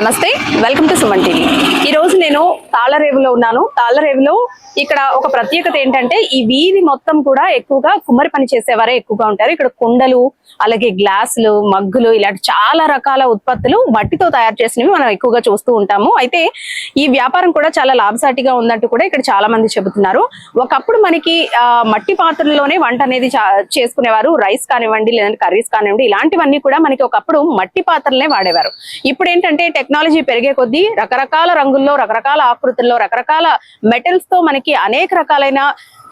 నమస్తే welcome to Suman TV. ఈ రోజు నేను తాళరేవులో ఉన్నాను. తాళరేవులో ఇక్కడ ఒక ప్రత్యేకత ఏంటంటే ఈ వీధి మొత్తం కూడా ఎక్కువగా కుమ్మరి పని చేసేవారే ఎక్కువగా ఉంటారు. ఇక్కడ కుండలు అలాగే గ్లాసులు మగ్గులు ఇలాంటి చాలా రకాల ఉత్పత్తులు మట్టితో తయారు చేసినవి మనం ఎక్కువగా చూస్తూ ఉంటాము. అయితే ఈ వ్యాపారం కూడా చాలా లాభసాటిగా ఉందంటూ కూడా ఇక్కడ చాలా మంది చెబుతున్నారు. ఒకప్పుడు మనకి ఆ, మట్టి పాత్రల్లోనే వంట అనేది చా- చేసుకునేవారు. రైస్ కానివ్వండి లేదంటే కర్రీస్ కానివ్వండి ఇలాంటివన్నీ కూడా మనకి ఒకప్పుడు మట్టి పాత్రలనే వాడేవారు. ఇప్పుడు ఏంటంటే టెక్నాలజీ పెరిగే కొద్దీ రకరకాల రంగుల్లో రకరకాల ఆకృతుల్లో రకరకాల మెటల్స్తో మనకి అనేక రకాలైన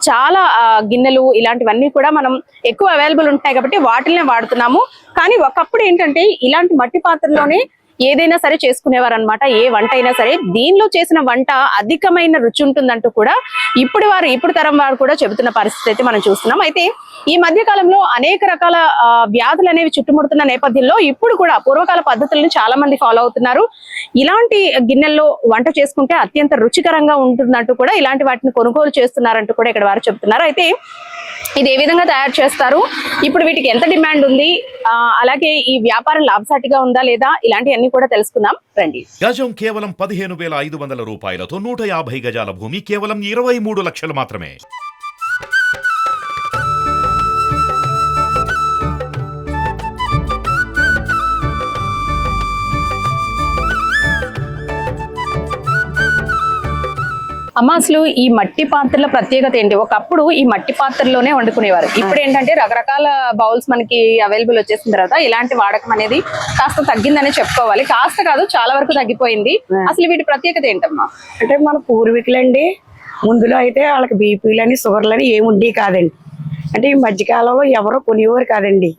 చాలా గిన్నెలు ఇలాంటివన్నీ కూడా మనం ఎక్కువ అవైలబుల్ ఉంటాయి కాబట్టి వాటిల్నే వాడుతున్నాము. కానీ ఒకప్పుడు ఏంటంటే ఇలాంటి మట్టి పాత్రలోనే ఏదైనా సరే చేసుకునేవారు అనమాట ఏ వంట అయినా సరే దీనిలో చేసిన వంట అధికమైన రుచి ఉంటుందంటూ కూడా ఇప్పుడు వారు ఇప్పుడు తరం వారు కూడా చెబుతున్న పరిస్థితి అయితే మనం చూస్తున్నాం. అయితే ఈ మధ్య కాలంలో అనేక రకాల వ్యాధులు అనేవి చుట్టుముడుతున్న నేపథ్యంలో ఇప్పుడు కూడా పూర్వకాల పద్ధతులను చాలా మంది ఫాలో అవుతున్నారు. ఇలాంటి గిన్నెల్లో వంట చేసుకుంటే అత్యంత రుచికరంగా ఉంటుందంటూ కూడా ఇలాంటి వాటిని కొనుగోలు చేస్తున్నారంటూ కూడా ఇక్కడ వారు చెప్తున్నారు అయితే ఇది ఏ విధంగా తయారు చేస్తారు? ఇప్పుడు వీటికి ఎంత డిమాండ్ ఉంది? ఆ, అలాగే ఈ వ్యాపారం లాభసాటిగా ఉందా లేదా? ఇలాంటివన్నీ కూడా తెలుసుకుందాం. రండి. గజం కేవలం పదిహేను వేల ఐదు వందల రూపాయలతో నూట యాభై గజాల భూమి కేవలం ఇరవై మూడు లక్షలు మాత్రమే. అమ్మ అసలు ఈ మట్టి పాత్రల ప్రత్యేకత ఏంటి? ఒకప్పుడు ఈ మట్టి పాత్రలోనే వండుకునేవారు. ఇప్పుడు ఏంటంటే రకరకాల బౌల్స్ మనకి అవైలబుల్ వచ్చేసిన తర్వాత ఇలాంటి వాడకం అనేది కాస్త తగ్గిందనే చెప్పుకోవాలి. కాస్త కాదు చాలా వరకు తగ్గిపోయింది. అసలు వీటి ప్రత్యేకత ఏంటమ్మా? అంటే మన పూర్వీకులండి ముందులో అయితే వాళ్ళకి బీపీలని షుగర్లని ఏమి ఉండేవి కాదండి. అంటే ఈ మధ్యకాలంలో ఎవరో కొనేవారు కాదండి.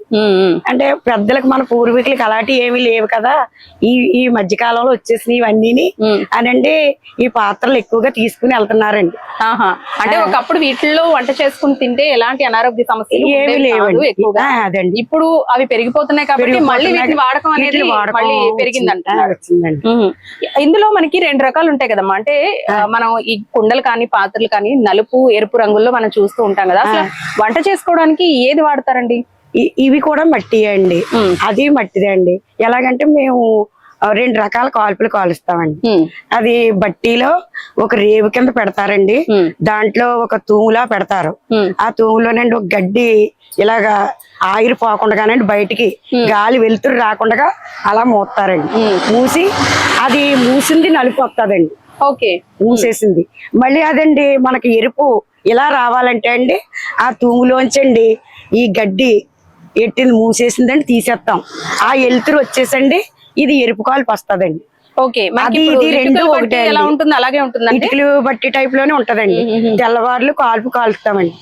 అంటే పెద్దలకు మన పూర్వీకులకి అలాంటివి ఏమీ లేవు కదా. ఈ ఈ మధ్యకాలంలో వచ్చేసినవి ఇవన్నీని ఉమ్. అనండి ఈ పాత్రలు ఎక్కువగా తీసుకుని వెళ్తున్నారండి. ఆహా. అంటే ఒకప్పుడు వీటిల్లో వంట చేసుకుని తింటే ఎలాంటి అనారోగ్య సమస్యలు ఏమీ లేవండి. ఎక్కువగా. అదండి. ఇప్పుడు అవి పెరిగిపోతున్నాయి కాబట్టి మళ్ళీ. వీటిని వాడకం అనేది మళ్ళీ వచ్చింది. పెరిగింది ఆ, అంటున్నారు వచ్చిందండి ఉహు. ఇందులో మనకి రెండు రకాలు ఉంటాయి కదమ్మా. అంటే మనం ఈ కుండలు కానీ పాత్రలు కానీ నలుపు ఎరుపు రంగుల్లో మనం చూస్తూ ఉంటాం కదా. అసలు వంట చేసుకోవడానికి ఏది వాడతారండి? ఇవి కూడా మట్టి అండి. అది మట్టిదే అండి. ఎలాగంటే మేము రెండు రకాల కాల్పులు కాలుస్తామండి. అది బట్టీలో ఒక రేవు కింద పెడతారండి. దాంట్లో ఒక తూములా పెడతారు. ఆ తూములోనండి ఒక గడ్డి ఇలాగా ఆయిల్ పోకుండానండి బయటికి గాలి వెలుతురు రాకుండా అలా మూస్తారండి. మూసి అది మూసింది నలుపు వస్తుందండి. ఓకే. మూసేసింది. మళ్ళీ అదండి మనకి ఎరుపు ఇలా రావాలంటే అండి ఆ తూములోంచండి ఈ గడ్డి ఎట్టింది మూసేసిందండి తీసేస్తాం ఆ ఎలుతురు వచ్చేసండి ఇది ఎరుపు కాలు వస్తుందండి. ఓకే మనకి అది ఇప్పుడు ఇది రెండు ఒకటే ఎలా. ఉంటుంది అలాగే ఇటుకలు బట్టి టైప్లోనే ఉంటదండి. తెల్లవారులు కాల్పు కాల్స్తామండి.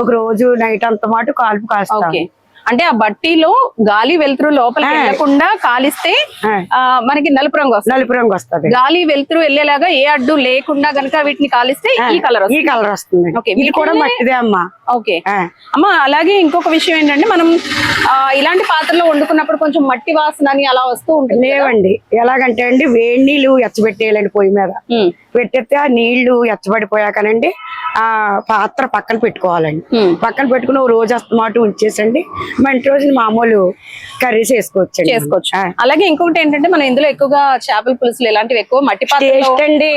ఒక రోజు నైట్ అంత మాట కాల్పు కాస్తాం. ఓకే. అంటే ఆ బట్టీలో గాలి వెలుతురు లోపలికి వెళ్ళకుండా కాలిస్తే మనకి నలుపు రంగు వస్తుంది. నలుపు రంగు వస్తుంది. గాలి వెలుతురు వెళ్ళేలాగా ఏ అడ్డు లేకుండా గనక వీటిని కాలిస్తే ఈ కలర్ ఈ కలర్ వస్తుంది. ఓకే, ఇది కూడా మట్టిదే అమ్మా. ఓకే. అమ్మ అలాగే ఇంకొక విషయం ఏంటంటే మనం ఇలాంటి పాత్రలో వండుకున్నప్పుడు కొంచెం మట్టి వాసన అని అలా వస్తూ ఉంటుంది? లేవండి. ఎలాగంటే అండి వేడి నీళ్ళు ఎచ్చబెట్టేయాలండి పొయ్యి మీద. పెట్టేస్తే ఆ నీళ్ళు ఎచ్చబడిపోయాకనండి ఆ పాత్ర పక్కన పెట్టుకోవాలండి. పక్కన పెట్టుకుని ఓ రోజు అస్తమాట ఉంచేసండి. మంచి రోజు మామూలు కర్రీస్ వేసుకోవచ్చండి. చేసుకోవచ్చు. అలాగే ఇంకొకటి ఏంటంటే మనం ఇందులో ఎక్కువగా చేపల పులుసులు ఇలాంటివి ఎక్కువ మట్టి టేస్ట్ అండి.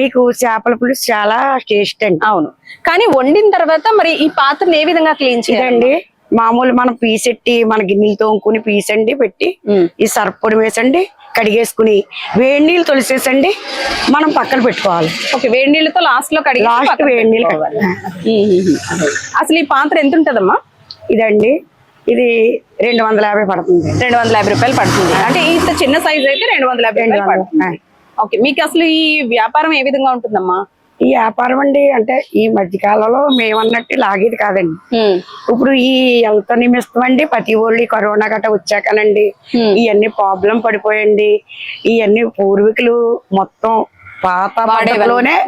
మీకు చేపల పులుసు చాలా టేస్ట్ అండి. అవును. కానీ వండిన తర్వాత మరి ఈ పాత్రను ఏ విధంగా క్లీన్ చేయాలి? ఇదండి మామూలు మనం పీసెట్టి మన గిన్నెలు తోముకుని పీసండి పెట్టి. ఈ సర్పొడి వేసండి కడిగేసుకుని వేడి నీళ్ళు తొలిసేసండి మనం పక్కన పెట్టుకోవాలి. ఓకే వేడి నీళ్ళతో లాస్ట్లో కడిగి లాస్ట్ వేడి నీళ్ళు. అసలు ఈ పాత్ర ఎంత ఉంటదమ్మా? ఇదండి ఇది రెండు వందల యాభై పడుతుంది. రెండు వందల యాభై రూపాయలు పడుతుంది. అంటే ఇంత చిన్న సైజ్ అయితే రెండు వందల యాభై రెండు రూపాయలు పడుతుంది. ఓకే మీకు అసలు ఈ వ్యాపారం ఏ విధంగా ఉంటుందమ్మా? ఈ వ్యాపారం అండి అంటే ఈ మధ్యకాలంలో మేమన్నట్టు లాగేది కాదండి. ఇప్పుడు ఈ ఎంత నిమిస్తం అండి ప్రతి ఊళ్ళు ఈ కరోనా గట్ట వచ్చాకనండి. ఇవన్నీ ప్రాబ్లం పడిపోయండి. ఇవన్నీ పూర్వీకులు మొత్తం పాత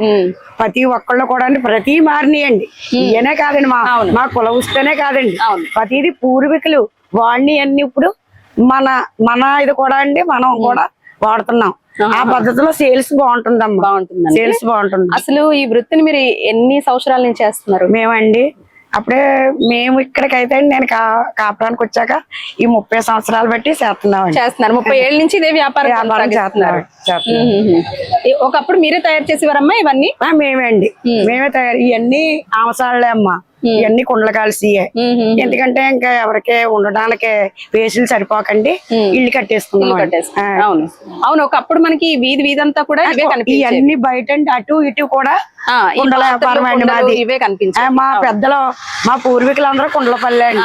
ఉమ్, ప్రతి ఒక్కళ్ళు కూడా అండి ప్రతి మారినాయండి. ఇయనే కాదండి మా. మా కుల ఉస్తేనే కాదండి. ప్రతిది పూర్వీకులు వాడిని అన్ని ఇప్పుడు మన మన ఇది కూడా అండి మనం కూడా వాడుతున్నాం. ఆ పద్ధతిలో సేల్స్ బాగుంటుందమ్మా. బాగుంటుందండి. సేల్స్ బాగుంటుంది. అసలు ఈ వృత్తిని మీరు ఎన్ని సంవత్సరాల నుంచి చేస్తున్నారు? మేమండి అప్పుడే మేము ఇక్కడికైతే నేను కా కాపురానికి వచ్చాక ఈ ముప్పై సంవత్సరాలు బట్టి చేస్తున్నామండి. చేస్తున్నారు. ముప్పై ఏళ్ళ నుంచి ఇదే వ్యాపారం వ్యాపారం కొనసాగిస్తున్నారు. చేస్తున్నారు. చేస్తున్నాం. ఒకప్పుడు మీరే తయారు చేసేవారమ్మా ఇవన్నీ? మేమే అండి. మేమే. తయారు ఇవన్నీ ఆమసాలే అమ్మా. ఇవన్నీ కుండలు కాల్సియే. ఎందుకంటే ఇంకా ఎవరికి ఉండడానికి వేసులు సరిపోకండి ఇల్లు కట్టేసుకున్నాం. అవును. అవును ఒకప్పుడు మనకి వీధి వీధంతా కూడా ఇవే కనిపించేవి. ఇవన్నీ బయట అటు ఇటు కూడా కుండల వ్యాపారం అండి కుండలు మాది. ఇవే ఆ, కనిపించాయి మా పెద్దలు మా పూర్వీకులందరూ కుండలపల్లి అండి.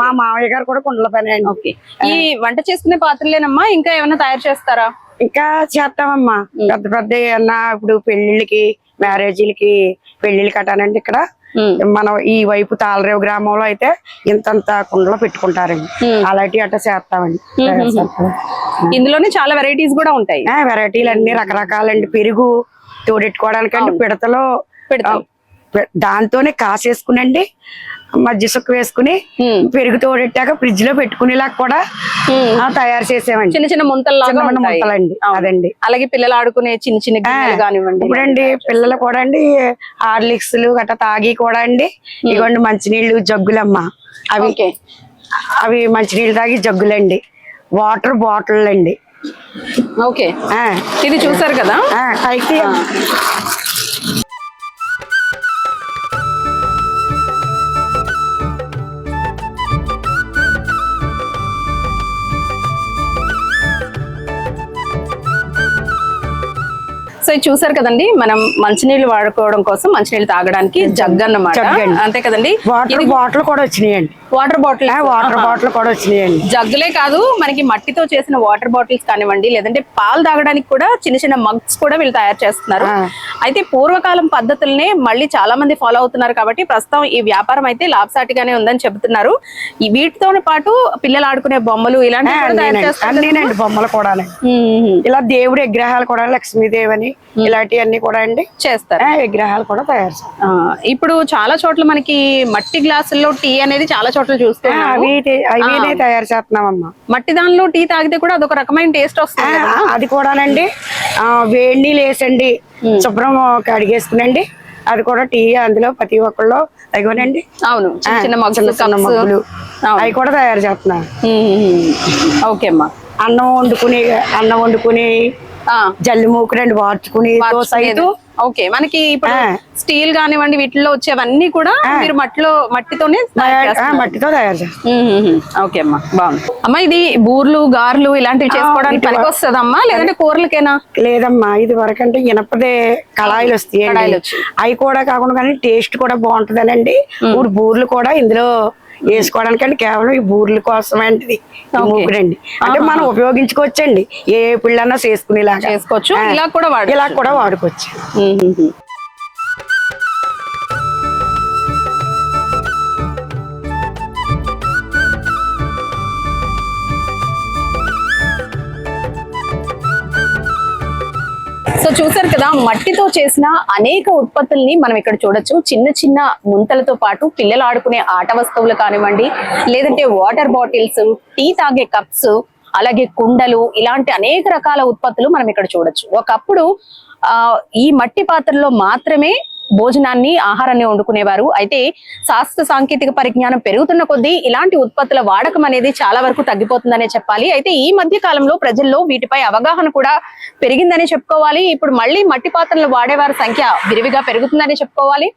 మా మామయ్య గారు కూడా కుండల పని అండి. ఈ వంట చేసుకునే పాత్రలేనమ్మా? ఇంకా ఏమైనా తయారు చేస్తారా? ఇంకా చేస్తామమ్మా. పెద్ద పెద్ద ఏమన్నా ఇప్పుడు పెళ్ళిళ్ళకి మ్యారేజీలకి పెళ్ళిళ్ళు కట్టానండి ఇక్కడ. మనం ఈ వైపు తాళరేవు గ్రామంలో అయితే ఇంతంత కుండలో పెట్టుకుంటారండి అలాంటి అట్ట చేస్తామండి. ఇందులోనే చాలా వెరైటీస్ కూడా ఉంటాయి. ఆ, వెరైటీలు అన్ని రకరకాలండి. పెరుగు తోడెట్టుకోవడానికండి పిడతలో పెడతాం. పె- దాంతోనే కాసేసుకునండి. మజ్జి సుక్క వేసుకుని. పెరుగు తోడెట్టాక ఫ్రిడ్జ్లో పెట్టుకునేలా కూడా తయారు చేసేవండి. చిన్న చిన్న ముక్కలండి అవును. అదండి. అలాగే పిల్లలు ఆడుకునే చిన్న చిన్న కానివ్వండి. ఇప్పుడండి పిల్లలు కూడా అండి హార్లిక్స్లు గట్రా తాగి కూడా అండి ఇగోండి మంచినీళ్ళు జగ్గులమ్మ. అవి అవి మంచినీళ్ళు తాగి జగ్గులండి. వాటర్ బాటిల్ అండి ఓకే ఇది చూసారు కదా? సో చూసారు కదండి మనం మంచినీళ్ళు వాడుకోవడం కోసం మంచినీళ్ళు తాగడానికి జగ్ అన్నమాట జగ్గండి. అంతే కదండి. వాటర్ బాటిల్ కూడా వచ్చినాయండి. వాటర్ బాటిల్ వాటర్ బాటిల్ కూడా వచ్చినాయండి. జగ్గులే కాదు మనకి మట్టితో చేసిన వాటర్ బాటిల్స్ కానివ్వండి లేదంటే పాలు తాగడానికి కూడా చిన్న చిన్న మగ్స్ కూడా వీళ్ళు తయారు చేస్తున్నారు. అయితే పూర్వకాలం పద్ధతుల్నే మళ్ళీ చాలా మంది ఫాలో అవుతున్నారు కాబట్టి ప్రస్తుతం ఈ వ్యాపారం అయితే లాభసాటిగానే ఉందని చెబుతున్నారు. ఈ వీటితో పాటు పిల్లలు ఆడుకునే బొమ్మలు? అన్నీనండి. బొమ్మలు కూడా. ఇలా దేవుడి విగ్రహాలు కూడా లక్ష్మీదేవి అని ఇలాంటివన్నీ కూడా అండి. చేస్తారు. విగ్రహాలు కూడా తయారు ఇప్పుడు చాలా చోట్ల మనకి మట్టి గ్లాసుల్లో టీ అనేది చాలా చోట్ల ఆ, చూస్తున్నాం అవి తే- అవినే తయారు చేస్తున్నామమ్మా. మట్టి దానిలో టీ తాగితే కూడా అదొక రకమైన టేస్ట్ వస్తుంది. అది కూడానండి. వేడి నీళ్ళు వేసండి. శుభ్రం కడిగేసుకునండి. అది కూడా టీ అందులో ప్రతి ఒక్కళ్ళు అదిగోనండి. అవును. చిన్న మగ్గులు. అవి కూడా తయారు చేస్తున్నారు. ఓకే అమ్మా. అన్నం వండుకుని అన్నం వండుకుని జల్లి మూకురండి వార్చుకుని దోశ మార్చుకునేది. ఓకే మనకి ఇప్పుడు. స్టీల్ కానివ్వండి వీటిల్లో వచ్చేవన్నీ కూడా మీరు మట్టిలో మట్టితోనే. మట్టితో తయారు చేస్తారు. ఓకే అమ్మా బాగుంది అమ్మా ఇది బూర్లు గార్లు ఇలాంటివి చేసుకోవడానికి పనికి వస్తుందమ్మా లేదంటే కూరలకేనా లేదమ్మా ఇది వరకు అంటే ఇనపదే కళాయిలు వచ్చాయి. అవి కూడా కాకుండా కానీ టేస్ట్ కూడా బాగుంటదనండి ఇప్పుడు బూర్లు కూడా ఇందులో వేసుకోవడానికండి కేవలం ఈ బూర్ల కోసమేంటిది? మూకుడండి అంటే మనం ఉపయోగించుకోవచ్చండి. ఏ పిల్లన్నా చేసుకునేలాగా. చేసుకోవచ్చు. ఇలా కూడా వాడు ఇలా కూడా వాడుకోవచ్చు. సో చూసారు కదా మట్టితో చేసిన అనేక ఉత్పత్తుల్ని మనం ఇక్కడ చూడొచ్చు. చిన్న చిన్న ముంతలతో పాటు పిల్లలు ఆడుకునే ఆట వస్తువులు కానివ్వండి లేదంటే వాటర్ బాటిల్స్ టీ తాగే కప్స్ అలాగే కుండలు ఇలాంటి అనేక రకాల ఉత్పత్తులు మనం ఇక్కడ చూడొచ్చు. ఒకప్పుడు ఆ ఈ మట్టి పాత్రలో మాత్రమే భోజనాన్ని ఆహారాన్ని వండుకునేవారు. అయితే శాస్త్ర సాంకేతిక పరిజ్ఞానం పెరుగుతున్న కొద్దీ ఇలాంటి ఉత్పత్తుల వాడకం అనేది చాలా వరకు తగ్గిపోతుందనే చెప్పాలి. అయితే ఈ మధ్య కాలంలో ప్రజల్లో వీటిపై అవగాహన కూడా పెరిగిందనే చెప్పుకోవాలి. ఇప్పుడు మళ్ళీ మట్టి పాత్రలు వాడేవారి సంఖ్య విరివిగా పెరుగుతుందని చెప్పుకోవాలి.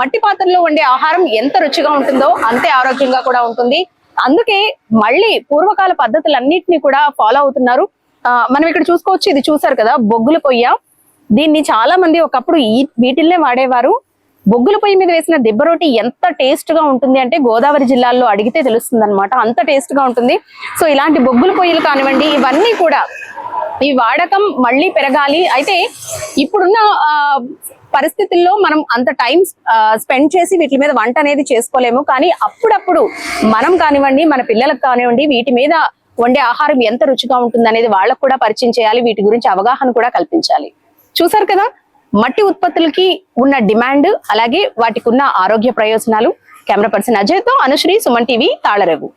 మట్టి పాత్రలో వండే ఆహారం ఎంత రుచిగా ఉంటుందో అంతే ఆరోగ్యంగా కూడా ఉంటుంది. అందుకే మళ్ళీ పూర్వకాల పద్ధతులన్నింటినీ కూడా ఫాలో అవుతున్నారు. మనం ఇక్కడ చూసుకోవచ్చు ఇది చూసారు కదా బొగ్గుల కొయ్య దీన్ని చాలా మంది ఒకప్పుడు ఈ వీటిల్నే వాడేవారు. బొగ్గుల పొయ్యి మీద వేసిన దిబ్బ రోటి ఎంత టేస్ట్గా ఉంటుంది అంటే గోదావరి జిల్లాల్లో అడిగితే తెలుస్తుంది అనమాట అంత టేస్ట్గా ఉంటుంది. సో ఇలాంటి బొగ్గుల పొయ్యిలు కానివ్వండి ఇవన్నీ కూడా ఈ వాడకం మళ్ళీ పెరగాలి. అయితే ఇప్పుడున్న పరిస్థితుల్లో మనం అంత టైం స్పెండ్ చేసి వీటి మీద వంట అనేది చేసుకోలేము. కానీ అప్పుడప్పుడు మనం కానివ్వండి మన పిల్లలకు కానివ్వండి వీటి మీద వండే ఆహారం ఎంత రుచిగా ఉంటుంది అనేది వాళ్ళకు కూడా పరిచయం చేయాలి. వీటి గురించి అవగాహన కూడా కల్పించాలి. చూసారు కదా? మట్టి ఉత్పత్తులకి ఉన్న డిమాండ్ అలాగే వాటికి ఉన్న ఆరోగ్య ప్రయోజనాలు. కెమెరా పర్సన్ అజయ్తో అనుశ్రీ సుమన్ టీవీ తాళరేవు.